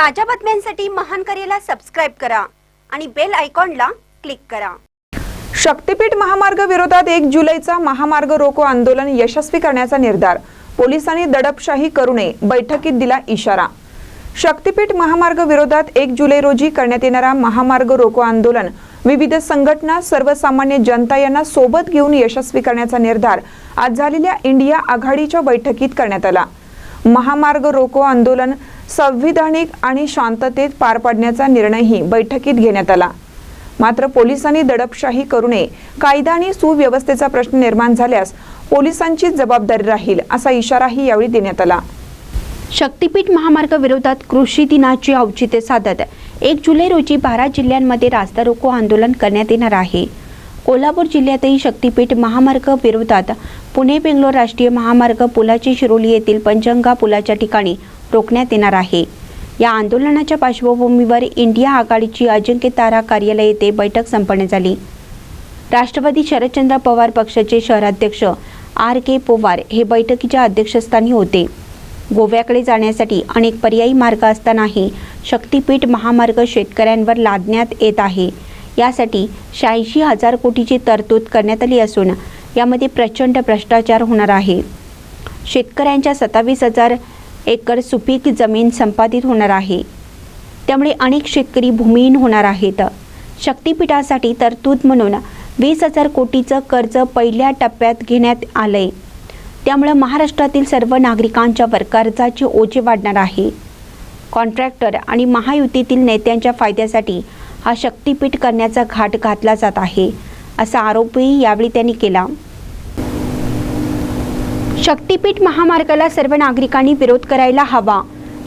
ताज्या बातम्यांसाठी महान करेला सबस्क्राईब करा आणि बेल आयकॉनला क्लिक करा. शक्तीपीठ महामार्ग विरोधात एक जुलैचा महामार्ग रोको आंदोलन यशस्वी करण्याचा निर्धार. पोलिसांनी दडपशाही करू नये बैठकीत दिला इशारा. शक्तीपीठ महामार्ग विरोधात एक जुलै रोजी करण्यात येणारा महामार्ग रोको आंदोलन. विविध संघटना सर्वसामान्य जनता यांना सोबत घेऊन यशस्वी करण्याचा निर्धार आज झालेल्या इंडिया आघाडीच्या बैठकीत करण्यात आला. महामार्ग रोको आंदोलन संविधानिक आणि शांततेत पार पाडण्याचा निर्णयही बैठकीत घेण्यात आला. मात्र पोलिसांनी दडपशाही करू नये कायदा आणि सुव्यवस्थेचा प्रश्न निर्माण झाल्यास पोलिसांची जबाबदारी राहील असा इशाराही यावेळी देण्यात आला. शक्तीपीठ महामार्ग विरोधात कृषी दिनाची औचित्य साधत एक जुलै रोजी बारा जिल्ह्यांमध्ये रास्ता रोको आंदोलन करण्यात येणार आहे. कोल्हापूर जिल्ह्यातही शक्तीपीठ महामार्ग विरोधात पुणे बेंगलोर राष्ट्रीय महामार्ग पुलाची शिरोली येथील पंचंगा पुलाच्या ठिकाणी रोखण्यात येणार आहे. या आंदोलनाच्या पार्श्वभूमीवर इंडिया आघाडीची अजिंक्य तारा कार्यालय येथे बैठक संपन्न झाली. राष्ट्रवादी शरदचंद्र पवार पक्षाचे शहराध्यक्ष आर के पवार हे बैठकीच्या अध्यक्षस्थानी होते. गोव्याकडे जाण्यासाठी अनेक पर्यायी मार्ग असतानाही शक्तीपीठ महामार्ग शेतकऱ्यांवर लादण्यात येत आहे. यासाठी शहाऐंशी हजार कोटीची तरतूद करण्यात आली असून यामध्ये प्रचंड भ्रष्टाचार होणार आहे. शेतकऱ्यांच्या सत्तावीस हजार एकर सुपीक जमीन संपादित होणार आहे. त्यामुळे अनेक शेतकरी भूमिहीन होणार आहेत. शक्तीपीठासाठी तरतूद म्हणून वीस हजार कोटीचं कर्ज पहिल्या टप्प्यात घेण्यात आलंय. त्यामुळे महाराष्ट्रातील सर्व नागरिकांच्यावर कर्जाचे ओझे वाढणार आहे. कॉन्ट्रॅक्टर आणि महायुतीतील नेत्यांच्या फायद्यासाठी हा शक्तीपीठ करण्याचा घाट घातला जात आहे असा आरोपही यावेळी त्यांनी केला. शक्तीपीठ महामार्गाला सर्व नागरिकांनी विरोध करायला हवा.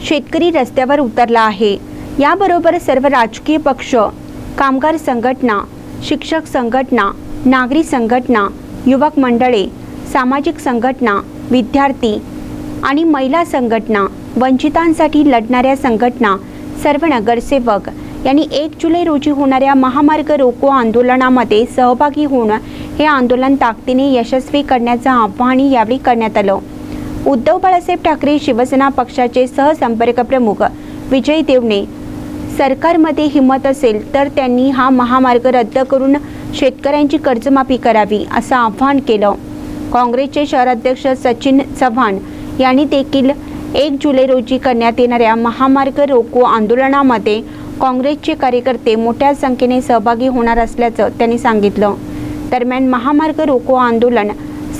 शेतकरी रस्त्यावर उतरला आहे. याबरोबर सर्व राजकीय पक्ष कामगार संघटना शिक्षक संघटना नागरी संघटना युवक मंडळे सामाजिक संघटना विद्यार्थी आणि महिला संघटना वंचितांसाठी लढणाऱ्या संघटना सर्व नगरसेवक यांनी एक जुलै रोजी होणाऱ्या महामार्ग रोको आंदोलनामध्ये सहभागी होणं हे आंदोलन ताकदीने यशस्वी करण्याचं आव्हानही यावेळी करण्यात आलं. उद्धव बाळासाहेब ठाकरे शिवसेना पक्षाचे सहसंपर्क प्रमुख विजय देवणे. सरकारमध्ये हिंमत असेल तर त्यांनी हा महामार्ग रद्द करून शेतकऱ्यांची कर्जमाफी करावी असं आव्हान केलं. काँग्रेसचे शहराध्यक्ष सचिन चव्हाण यांनी देखील एक जुलै रोजी करण्यात येणाऱ्या महामार्ग रोको आंदोलनामध्ये काँग्रेसचे कार्यकर्ते मोठ्या संख्येने सहभागी होणार असल्याचं त्यांनी सांगितलं. दरम्यान महामार्ग रोको आंदोलन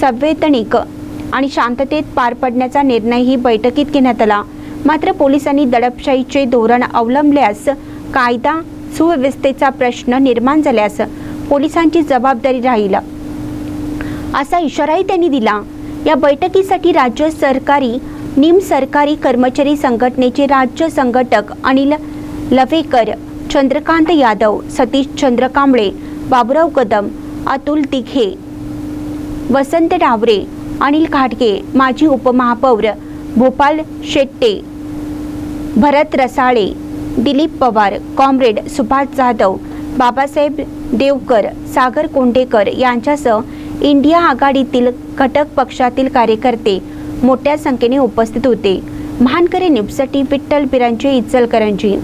संवेदनिक आणि शांततेत पार पडण्याचा निर्णयही बैठकीत घेण्यात आला. मात्र पोलिसांनी दडपशाहीचे धोरण अवलंबल्यास कायदा सुव्यवस्थेचा प्रश्न निर्माण झाल्यास पोलिसांची जबाबदारी राहील. असा इशाराही त्यांनी दिला. या बैठकीसाठी राज्य सरकारी निम सरकारी कर्मचारी संघटनेचे राज्य संघटक अनिल लवेकर चंद्रकांत यादव सतीश चंद्र कांबळे बाबुराव कदम अतुल तिघे. वसंत डावरे अनिल घाटगे माजी उपमहापौर भोपाल शेट्टे. भरत रसाळे दिलीप पवार कॉम्रेड सुभाष जाधव बाबासाहेब देवकर सागर कोंडेकर यांच्यासह इंडिया आघाडीतील घटक पक्षातील कार्यकर्ते मोठ्या संख्येने उपस्थित होते. महानकरे न्यूजसाठी विठ्ठल बिरांचे इचलकरंजी.